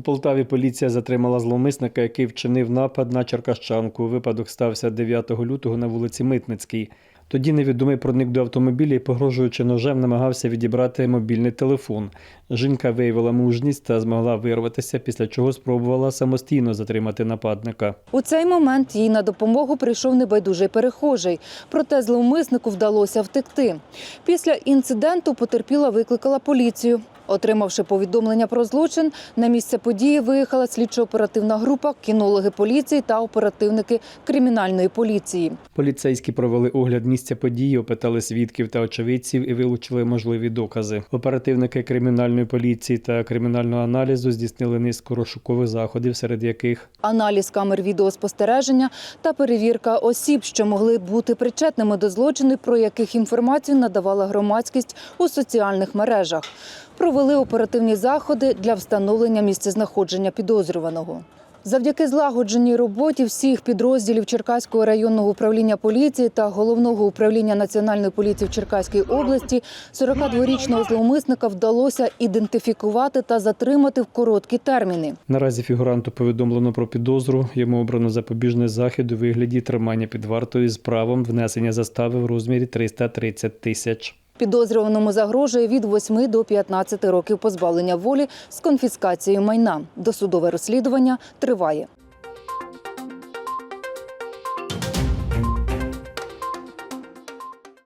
Полтаві поліція затримала зловмисника, який вчинив напад на черкащанку. Випадок стався 9 лютого на вулиці Митницькій. Тоді невідомий проник до автомобіля і, погрожуючи ножем, намагався відібрати мобільний телефон. Жінка виявила мужність та змогла вирватися, після чого спробувала самостійно затримати нападника. У цей момент їй на допомогу прийшов небайдужий перехожий. Проте зловмиснику вдалося втекти. Після інциденту потерпіла викликала поліцію. Отримавши повідомлення про злочин, на місце події виїхала слідчо-оперативна група, кінологи поліції та оперативники кримінальної поліції. Поліцейські провели огляд місця події, опитали свідків та очевидців і вилучили можливі докази. Оперативники кримінальної поліції та кримінального аналізу здійснили низку розшукових заходів, серед яких Аналіз камер відеоспостереження та перевірка осіб, що могли бути причетними до злочину, про яких інформацію надавала громадськість у соціальних мережах. Провели оперативні заходи для встановлення місцезнаходження підозрюваного. Завдяки злагодженій роботі всіх підрозділів Черкаського районного управління поліції та головного управління національної поліції в Черкаській області 42-річного зловмисника вдалося ідентифікувати та затримати в короткі терміни. наразі фігуранту повідомлено про підозру. Йому обрано запобіжний захід у вигляді тримання під вартою з правом внесення застави в розмірі 330 тисяч. Підозрюваному загрожує від 8 до 15 років позбавлення волі з конфіскацією майна. Досудове розслідування триває.